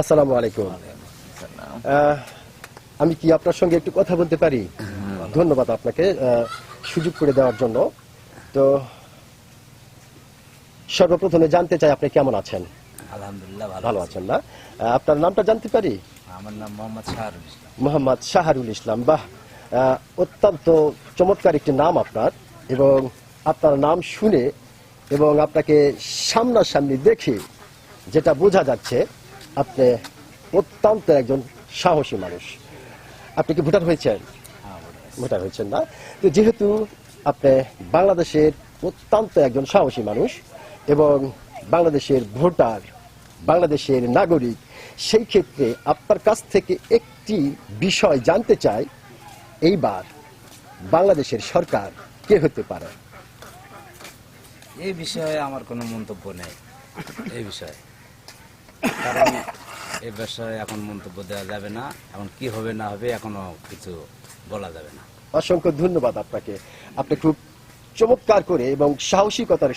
আসসালামু আলাইকুম। আমি কি আপনার সঙ্গে একটু কথা বলতে পারি? ধন্যবাদ আপনাকে সুযোগ করে দেওয়ার জন্য। তো সর্বপ্রথমে জানতে চাই আপনি কেমন আছেন? আলহামদুলিল্লাহ ভালো আছেন না? আপনার নামটা জানতে পারি? আমার নাম মোহাম্মদ শাহরুল ইসলাম। মোহাম্মদ শাহারুল ইসলাম। বাহ অত্যন্ত চমৎকার একটি নাম আপনার এবং আপনার নাম শুনে এবং আপনাকে সামনাসামনি দেখে যেটা বোঝা যাচ্ছে আপনি অত্যন্ত একজন সাহসী মানুষ। আপনি কি ভোটার হয়েছেন? হ্যাঁ ভোটার হয়েছেন না? তো যেহেতু আপনি বাংলাদেশের অত্যন্ত একজন সাহসী মানুষ এবং বাংলাদেশের ভোটার বাংলাদেশের নাগরিক সেই ক্ষেত্রে আপনার কাছ থেকে একটি বিষয় জানতে চাই। এইবার বাংলাদেশের সরকার কে হতে পারে? এই বিষয়ে আমার কোনো মন্তব্য নেই। এই বিষয়ে। কারণ এই বিষয়ে এখন মন্তব্য দেওয়া যাবে না। এখন কি হবে না হবে এখনও কিছু বলা যাবে না। অসংখ্য ধন্যবাদ আপনাকে। আপনি খুব চমৎকার করে এবং সাহসিকতার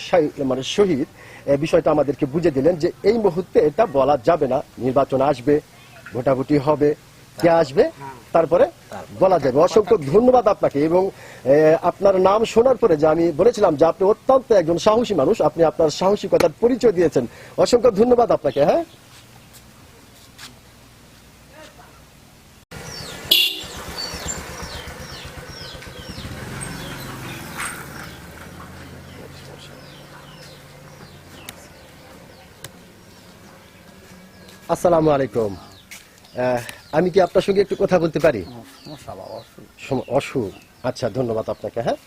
মানে সহিত বিষয়টা আমাদেরকে বুঝে দিলেন যে এই মুহূর্তে এটা বলা যাবে না। নির্বাচন আসবে, ভোটাভুটি হবে, কে আসবে, তারপরে বলা যাবে। অসংখ্য ধন্যবাদ আপনাকে এবং আপনার নাম শোনার পরে যে আমি বলেছিলাম যে আপনি অত্যন্ত একজন সাহসী মানুষ, আপনি আপনার সাহসিকতার পরিচয় দিয়েছেন। অসংখ্য ধন্যবাদ আপনাকে হ্যাঁ? আসসালামু আলাইকুম। আমি কি আপনার সঙ্গে একটু কথা বলতে পারি? অসুখ আচ্ছা ধন্যবাদ আপনাকে হ্যাঁ?